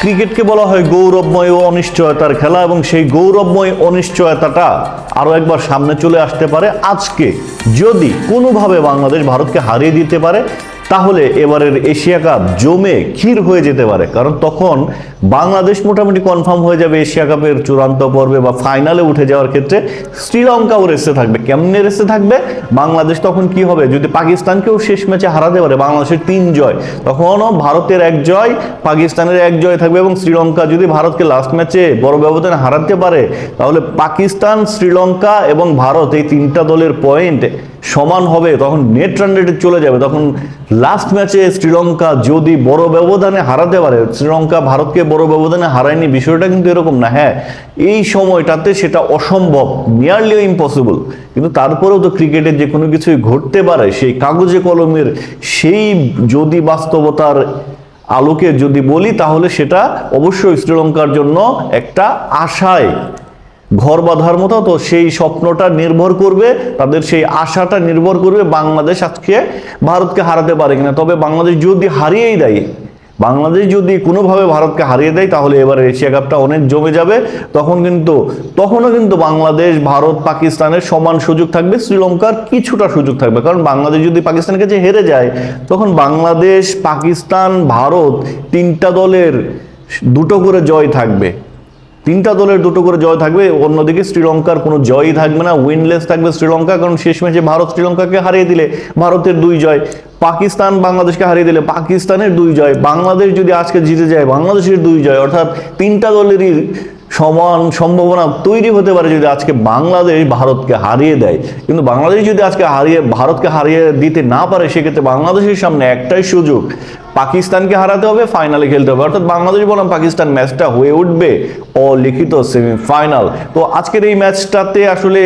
ক্রিকেটকে বলা হয় গৌরবময় ও অনিশ্চয়তার খেলা এবং সেই গৌরবময় অনিশ্চয়তাটা আরও একবার সামনে চলে আসতে পারে আজকে। যদি কোনোভাবে বাংলাদেশ ভারতকে হারিয়ে দিতে পারে তাহলে এবারের এশিয়া কাপ জমে ক্ষীর হয়ে যেতে পারে, কারণ তখন বাংলাদেশ মোটামুটি কনফার্ম হয়ে যাবে এশিয়া কাপের চূড়ান্ত পর্বে বা ফাইনালে উঠে যাওয়ার ক্ষেত্রে শ্রীলঙ্কাও রেসে থাকবে। কেমনে রেসে থাকবে? বাংলাদেশ তখন কি হবে? যদি পাকিস্তানকেও শেষ ম্যাচে হারাতে পারে, বাংলাদেশের তিন জয়, তখনও ভারতের এক জয়, পাকিস্তানের এক জয় থাকবে এবং শ্রীলঙ্কা যদি ভারতকে লাস্ট ম্যাচে বড় ব্যবধানে হারাতে পারে, তাহলে পাকিস্তান, শ্রীলঙ্কা এবং ভারত এই তিনটা দলের পয়েন্ট সমান হবে, তখন নেট রান রেটে চলে যাবে। তখন লাস্ট ম্যাচে শ্রীলঙ্কা যদি বড় ব্যবধানে হারাতে পারে, শ্রীলঙ্কা ভারতকে বড় ব্যবধানে হারায়নি, বিষয়টা কিন্তু এরকম না। হ্যাঁ এই সময়টাতে সেটা অসম্ভব নিয়ারলি ইম্পসিবল কিন্তু তারপরেও তো ক্রিকেটে যে কোনো কিছুই ঘটতে পারে, সেই কাগজে কলমের সেই যদি বাস্তবতার আলোকে যদি বলি, তাহলে সেটা অবশ্যই শ্রীলঙ্কার জন্য একটা আশায় ঘর বাঁধার মতো, তো সেই স্বপ্নটা নির্ভর করবে, তাদের সেই আশাটা নির্ভর করবে বাংলাদেশ আজকে ভারতকে হারাতে পারে কিনা। তবে বাংলাদেশ যদি হারিয়েই দেয়, বাংলাদেশ যদি কোনোভাবে ভারতকে হারিয়ে দেয়, তাহলে এবারে এশিয়া কাপটা অনেক জমে যাবে। তখন কিন্তু, তখনও কিন্তু বাংলাদেশ, ভারত, পাকিস্তানের সমান সুযোগ থাকবে, শ্রীলঙ্কার কিছুটা সুযোগ থাকবে। কারণ বাংলাদেশ যদি পাকিস্তানের কাছে হেরে যায়, তখন বাংলাদেশ, পাকিস্তান, ভারত তিনটা দলের দুটো করে জয় থাকবে। তিনটা দলের দুটো করে জয় থাকবে, অন্যদিকে শ্রীলঙ্কার কোনো জয়ই থাকবে না উইনলেস থাকবে শ্রীলঙ্কা, কারণ শেষ ম্যাচে ভারত শ্রীলঙ্কাকে হারিয়ে দিলে ভারতের দুই জয়, পাকিস্তান বাংলাদেশকে হারিয়ে দিলে পাকিস্তানের দুই জয়, বাংলাদেশ যদি আজকে জিতে যায় বাংলাদেশের দুই জয়, অর্থাৎ তিনটা দলেরই সমান সম্ভাবনা তৈরি হতে পারে যদি আজকে বাংলাদেশ ভারতকে হারিয়ে দেয়। কিন্তু বাংলাদেশ যদি আজকে হারিয়ে, ভারতকে হারিয়ে দিতে না পারে, সেক্ষেত্রে বাংলাদেশের সামনে একটাই সুযোগ পাকিস্তানকে হারাতে হবে ফাইনালে খেলতে হবে। অর্থাৎ বাংলাদেশ বনাম পাকিস্তান ম্যাচটা হয়ে উঠবে অলিখিত সেমিফাইনাল তো আজকের এই ম্যাচটাতে আসলে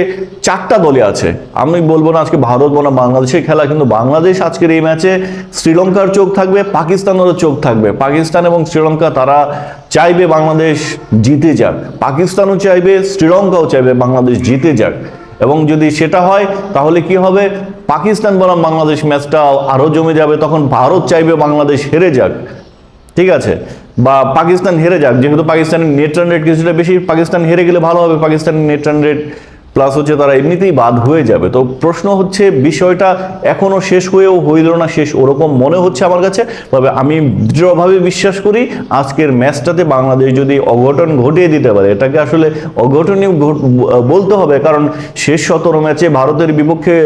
চারটা দলে আছে। আমি বলব না আজকে ভারত বনাম বাংলাদেশের খেলা, কিন্তু বাংলাদেশ আজকের এই ম্যাচে শ্রীলঙ্কার চোখ থাকবে, পাকিস্তানেরও চোখ থাকবে। পাকিস্তান এবং শ্রীলঙ্কা, তারা চাইবে বাংলাদেশ জিতে যাক। পাকিস্তানও চাইবে, শ্রীলঙ্কাও চাইবে বাংলাদেশ জিতে যাক। এবং যদি সেটা হয়, তাহলে কি হবে? পাকিস্তান বনাম বাংলাদেশ ম্যাচটা আরও জমে যাবে, তখন ভারত চাইবে বাংলাদেশ হেরে যাক। ঠিক আছে? বা পাকিস্তান হেরে যাক, যেহেতু পাকিস্তানের নেট রান রেট কিছুটা বেশি, পাকিস্তান হেরে গেলে ভালো হবে, পাকিস্তানের নেট রান রেট প্লাস হচ্ছে তারা এমনিতেই বাদ হয়ে যাবে। তো প্রশ্ন হচ্ছে, বিষয়টা এখনও শেষ হয়েও হইল না, শেষ ওরকম মনে হচ্ছে আমার কাছে। তবে আমি দৃঢ়ভাবে বিশ্বাস করি, আজকের ম্যাচটাতে বাংলাদেশ যদি অঘটন ঘটিয়ে দিতে পারে, এটাকে আসলে অঘটনই বলতে হবে। কারণ শেষ সতেরো ম্যাচে ভারতের বিপক্ষে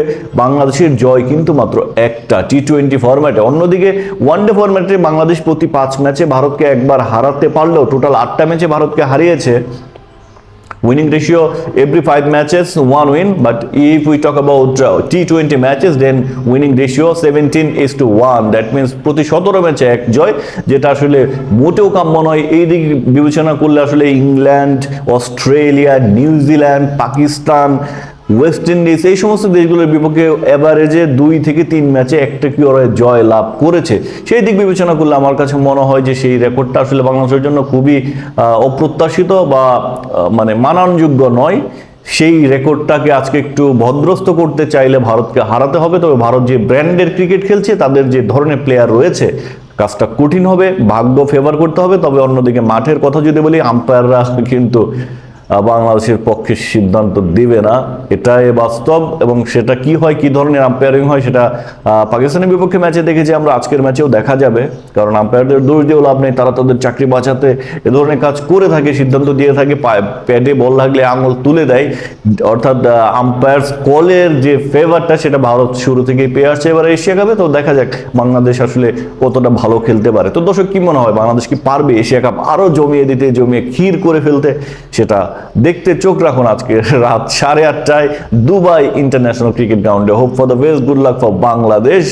বাংলাদেশের জয় কিন্তু মাত্র একটা টি টোয়েন্টি ফরম্যাটে অন্যদিকে ওয়ানডে ফরম্যাটে বাংলাদেশ প্রতি পাঁচ ম্যাচে ভারতকে একবার হারাতে পারলেও টোটাল আটটা ম্যাচে ভারতকে হারিয়েছে। Winning ratio every five matches one win but if we talk about uh, t20 matches then winning ratio 17 is to 1 that means প্রতি সতেরো ম্যাচে এক জয় যেটা আসলে মোটেও কাম্য নয় এই দিক বিবেচনা করলে আসলে England Australia New Zealand Pakistan West Indies এই সমস্ত দেশগুলোর বিপক্ষে এভারেজে দুই থেকে তিন ম্যাচে একটা কি ওরা জয় লাভ করেছে। সেই দিক বিবেচনা করলে আমার কাছে মনে হয় যে সেই রেকর্ডটা আসলে বাংলাদেশের জন্য খুবই অপ্রত্যাশিত বা মানে মানানযোগ্য নয়। সেই রেকর্ডটাকে আজকে একটু ভদ্রস্ত করতে চাইলে ভারতকে হারাতে হবে। তবে ভারত যে ব্র্যান্ডের ক্রিকেট খেলছে, তাদের যে ধরনের প্লেয়ার রয়েছে, কাজটা কঠিন হবে, ভাগ্য ফেভার করতে হবে। তবে অন্যদিকে মাঠের কথা যদি বলি আম্পায়াররা কিন্তু বাংলাদেশের পক্ষে সিদ্ধান্ত দিবে না। এটাই বাস্তব এবং সেটা কি হয়, কি ধরনের আম্পায়ারিং হয় সেটা পাকিস্তানের বিপক্ষে ম্যাচে দেখেছি আমরা, আজকের ম্যাচেও দেখা যাবে। কারণ আম্পায়ারদের দোষ দিয়েও লাভ নেই, তারা তাদের চাকরি বাঁচাতে এ ধরনের কাজ করে থাকে, সিদ্ধান্ত দিয়ে থাকে, পায়ে- প্যাডে বল লাগলে আঙুল তুলে দেয়। অর্থাৎ আম্পায়ার কলের যে ফেভারটা সেটা ভারত শুরু থেকেই পেয়ে আসছে। এবার এশিয়া কাপে তো দেখা যাক বাংলাদেশ আসলে কতটা ভালো খেলতে পারে। তো দর্শক, কি মনে হয়, বাংলাদেশ কি পারবে এশিয়া কাপ আরও জমিয়ে দিতে, জমিয়ে ক্ষীর করে ফেলতে? সেটা দেখতে চোখ রাখুন আজকে রাত সাড়ে আটটায় দুবাই ইন্টারন্যাশনাল ক্রিকেট গ্রাউন্ডে। Hope for the best good luck for Bangladesh.